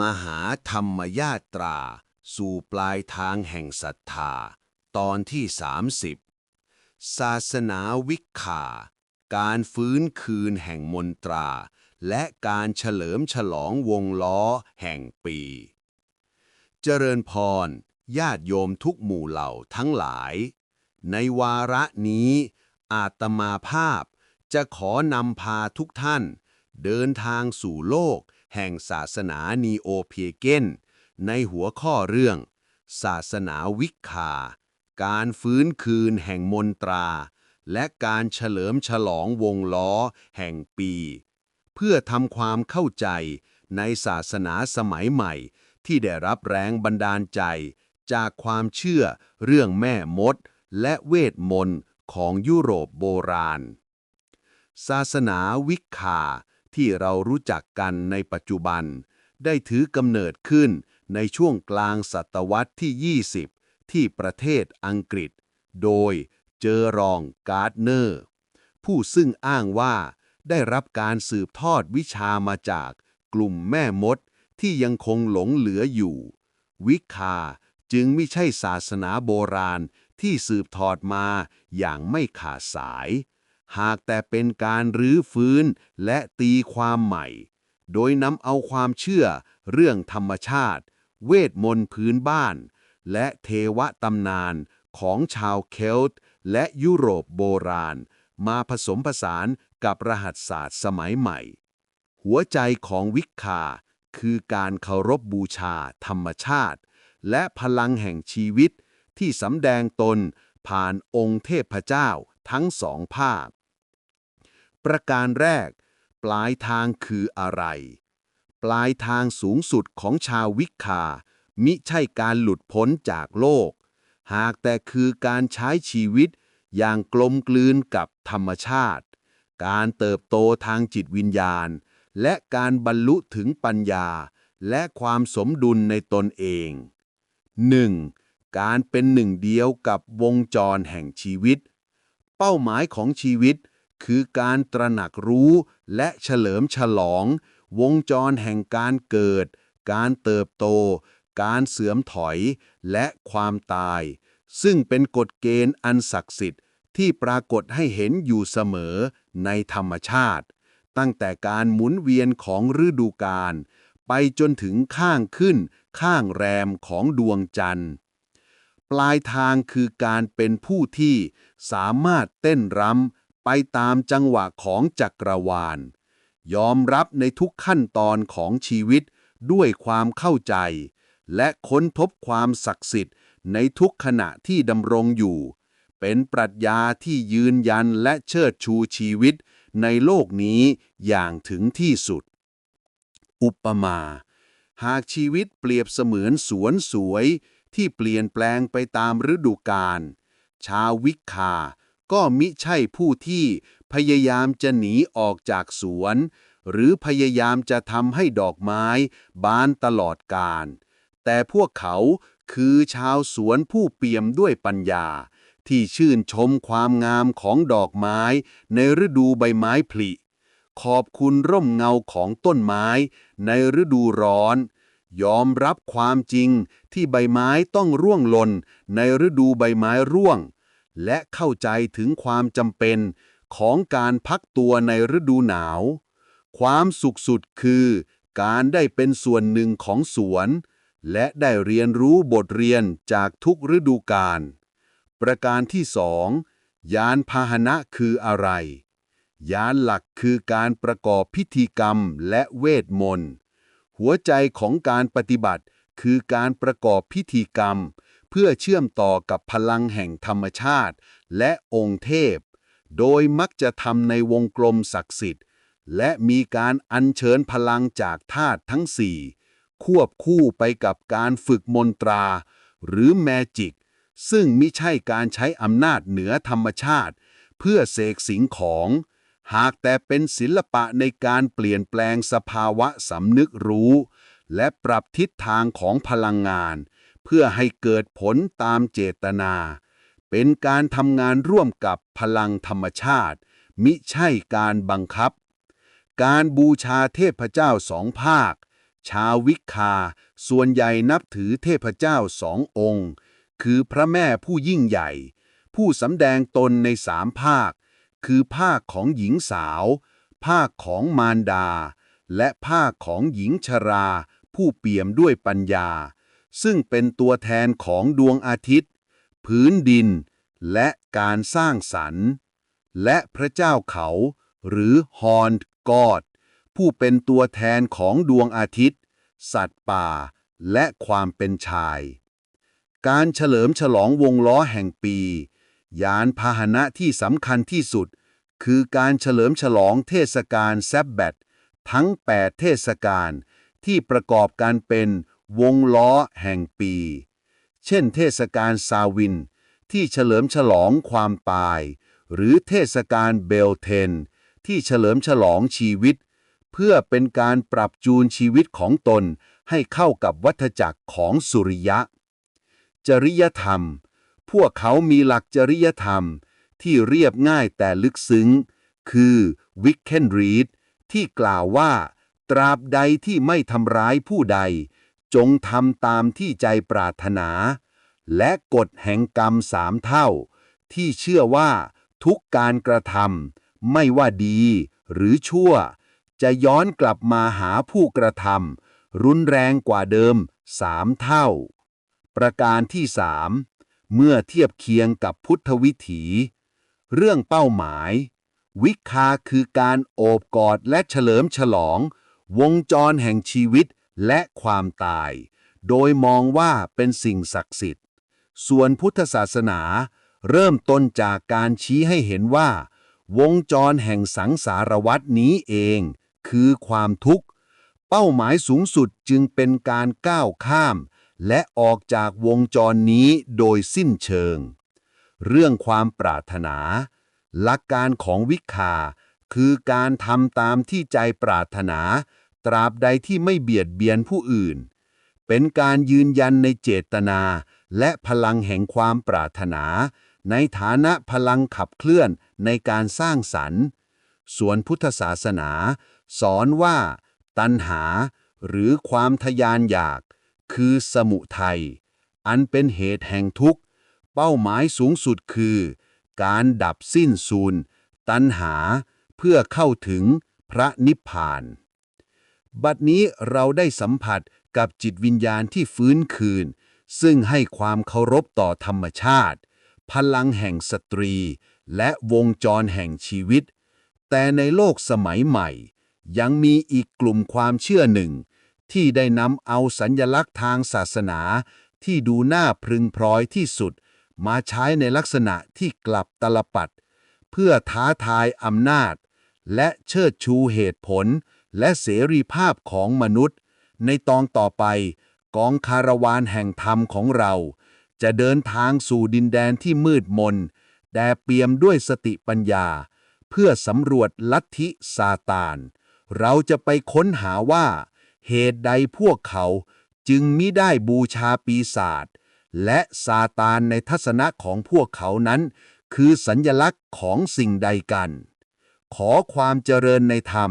มหาธรรมยาตรา สู่ปลายทางแห่งศรัทธา ตอนที่ 30 ศาสนาวิกขาการฟื้นคืนแห่งมนตรา และการเฉลิมฉลองวงล้อแห่งปี เจริญพร ญาติโยมทุกหมู่เหล่าทั้งหลาย ในวาระนี้ อาตมาภาพจะขอนำพาทุกท่าน เดินทางสู่โลก แห่งศาสนานีโอเพียเกนในหัวข้อเรื่อง ศาสนาวิกขาการฟื้นคืนแห่งมนตรา และการเฉลิมฉลองวงล้อแห่งปี เพื่อทำความเข้าใจในศาสนาสมัยใหม่ ที่ได้รับแรงบันดาลใจ จากความเชื่อเรื่องแม่มด และเวทมนต์ของยุโรปโบราณ ศาสนาวิกขา ที่เรารู้จักกันในปัจจุบัน ได้ถือกำเนิดขึ้นในช่วงกลางศตวรรษที่ 20 ที่ประเทศอังกฤษ โดยเจอรองการ์ดเนอร์ ผู้ซึ่งอ้างว่าได้รับการสืบทอดวิชามาจากกลุ่มแม่มดที่ยังคงหลงเหลืออยู่ วิคาจึงไม่ใช่ศาสนาโบราณที่สืบทอดมาอย่างไม่ขาดสาย หากแต่เป็นการรื้อฟื้นและตีความใหม่ โดยนำเอาความเชื่อเรื่องธรรมชาติ เวทมนต์พื้นบ้าน และเทวตำนานของชาวเคลต์และยุโรปโบราณ มาผสมผสานกับรหัสศาสตร์สมัยใหม่ หัวใจของวิกคาคือการเคารพบบูชาธรรมชาติ และพลังแห่งชีวิตที่สำแดงตนผ่านองค์เทพเจ้าทั้งสองภาค ประการแรก ปลายทางคืออะไร ปลายทางสูงสุดของชาววิคา มิใช่การหลุดพ้นจากโลก หากแต่คือการใช้ชีวิตอย่างกลมกลืนกับธรรมชาติ การเติบโตทางจิตวิญญาณ และการบรรลุถึงปัญญา และความสมดุลในตนเอง 1. การเป็นหนึ่งเดียวกับวงจรแห่งชีวิต เป้าหมายของชีวิต คือการตระหนักรู้และเฉลิมฉลอง วงจรแห่งการเกิด การเติบโต การเสื่อมถอย และความตาย ซึ่งเป็นกฎเกณฑ์อันศักดิ์สิทธิ์ที่ปรากฏให้เห็นอยู่เสมอในธรรมชาติ ตั้งแต่การหมุนเวียนของฤดูกาลไปจนถึงข้างขึ้น ข้างแรมของดวงจันทร์ ปลายทางคือการเป็นผู้ที่สามารถเต้นรำ ไปตามจังหวะของจักรวาล ยอมรับในทุกขั้นตอนของชีวิตด้วยความเข้าใจ และค้นพบความศักดิ์สิทธิ์ในทุกขณะที่ดำรงอยู่ เป็นปรัชญาที่ยืนยันและเชิดชูชีวิตในโลกนี้อย่างถึงที่สุด อุปมา หากชีวิตเปรียบเสมือนสวนสวยที่เปลี่ยนแปลงไปตามฤดูกาล ชาววิกคา ก็มิใช่ผู้ที่พยายามจะหนีออกจากสวน หรือพยายามจะทำให้ดอกไม้บานตลอดกาลแต่พวกเขาคือชาวสวนผู้เปี่ยมด้วยปัญญา ที่ชื่นชมความงามของดอกไม้ ในฤดูใบไม้ผลิ ขอบคุณร่มเงาของต้นไม้ ในฤดูร้อน ยอมรับความจริงที่ใบไม้ต้องร่วงหล่นในฤดูใบไม้ร่วง และเข้าใจถึงความจำเป็นของการพักตัวในฤดูหนาว ความสุขสุดคือการได้เป็นส่วนหนึ่งของสวน และได้เรียนรู้บทเรียนจากทุกฤดูกาลประการที่สองยานพาหนะคืออะไร ยานหลักคือการประกอบพิธีกรรมและเวทมนต์ หัวใจของการปฏิบัติคือการประกอบพิธีกรรม เพื่อเชื่อมต่อกับพลังแห่งธรรมชาติ และองค์เทพ โดยมักจะทำในวงกลมศักดิ์สิทธิ์ และมีการอัญเชิญพลังจากธาตุทั้งสี่ควบคู่ไปกับการฝึกมนตรา หรือแมจิก ซึ่งมิใช่การใช้อำนาจเหนือธรรมชาติ เพื่อเสกสิ่งของ หากแต่เป็นศิลปะในการเปลี่ยนแปลงสภาวะสำนึกรู้ และปรับทิศทางของพลังงาน เพื่อให้เกิดผลตามเจตนา เป็นการทำงานร่วมกับพลังธรรมชาติ มิใช่การบังคับ การบูชาเทพเจ้าสองภาค ชาววิคา ส่วนใหญ่นับถือเทพเจ้าสององค์ คือพระแม่ผู้ยิ่งใหญ่ ผู้สำแดงตนในสามภาค คือภาคของหญิงสาว ภาคของมารดา และภาคของหญิงชรา ผู้เปี่ยมด้วยปัญญา ซึ่งเป็นตัวแทนของดวงอาทิตย์ พื้นดิน และการสร้างสรรค์ และพระเจ้าเขา หรือฮอนกอดผู้เป็นตัวแทนของดวงอาทิตย์ สัตว์ป่า และความเป็นชาย การเฉลิมฉลองวงล้อแห่งปี ยานพาหนะที่สำคัญที่สุด คือการเฉลิมฉลองเทศกาลแซบแบตทั้ง 8 เทศกาลที่ประกอบกันเป็น วงล้อแห่งปี เช่นเทศกาลซาวิน ที่เฉลิมฉลองความตาย หรือเทศกาลเบลเทน ที่เฉลิมฉลองชีวิต เพื่อเป็นการปรับจูนชีวิตของตนให้เข้ากับวัฏจักรของสุริยะ จริยธรรม พวกเขามีหลักจริยธรรมที่เรียบง่ายแต่ลึกซึ้ง คือวิกเคนรีดที่กล่าวว่า ตราบใดที่ไม่ทำร้ายผู้ใด จงทำตามที่ใจปรารถนา และกฎแห่งกรรมสามเท่า ที่เชื่อว่าทุกการกระทำไม่ว่าดีหรือชั่ว จะย้อนกลับมาหาผู้กระทำรุนแรงกว่าเดิมสามเท่า ประการที่สามเมื่อเทียบเคียงกับพุทธวิถี เรื่องเป้าหมาย วิคาคือการโอบกอดและเฉลิมฉลอง วงจรแห่งชีวิต และความตาย โดยมองว่าเป็นสิ่งศักดิ์สิทธิ์ ส่วนพุทธศาสนา เริ่มต้นจากการชี้ให้เห็นว่า วงจรแห่งสังสารวัตนี้เอง คือความทุกข์ เป้าหมายสูงสุดจึงเป็นการก้าวข้าม และออกจากวงจรนี้โดยสิ้นเชิง เรื่องความปรารถนา หลักการของวิคาคือการทำตามที่ใจปรารถนา ตราบใดที่ไม่เบียดเบียนผู้อื่น เป็นการยืนยันในเจตนา และพลังแห่งความปรารถนา ในฐานะพลังขับเคลื่อนในการสร้างสรรค์ ส่วนพุทธศาสนา สอนว่า ตัณหา หรือความทยานอยาก คือสมุทัยอันเป็นเหตุแห่งทุกข์ เป้าหมายสูงสุดคือ การดับสิ้นสูญตัณหาเพื่อเข้าถึงพระนิพพาน บัดนี้เราได้สัมผัสกับจิตวิญญาณที่ฟื้นคืน ซึ่งให้ความเคารพต่อธรรมชาติ พลังแห่งสตรี และวงจรแห่งชีวิต แต่ในโลกสมัยใหม่ ยังมีอีกกลุ่มความเชื่อหนึ่ง ที่ได้นำเอาสัญญลักษณ์ทางศาสนา ที่ดูน่าพรึงพร้อยที่สุด มาใช้ในลักษณะที่กลับตลปัด เพื่อท้าทายอำนาจ และเชิดชูเหตุผล และเสรีภาพของมนุษย์ ในตอนต่อไป กองคาราวานแห่งธรรมของเรา จะเดินทางสู่ดินแดนที่มืดมน แต่เปี่ยมด้วยสติปัญญา เพื่อสำรวจลัทธิซาตาน เราจะไปค้นหาว่า เหตุใดพวกเขาจึงมิได้บูชาปีศาจและซาตานในทัศนะของพวกเขานั้น คือสัญญลักษณ์ของสิ่งใดกัน ขอความเจริญในธรรม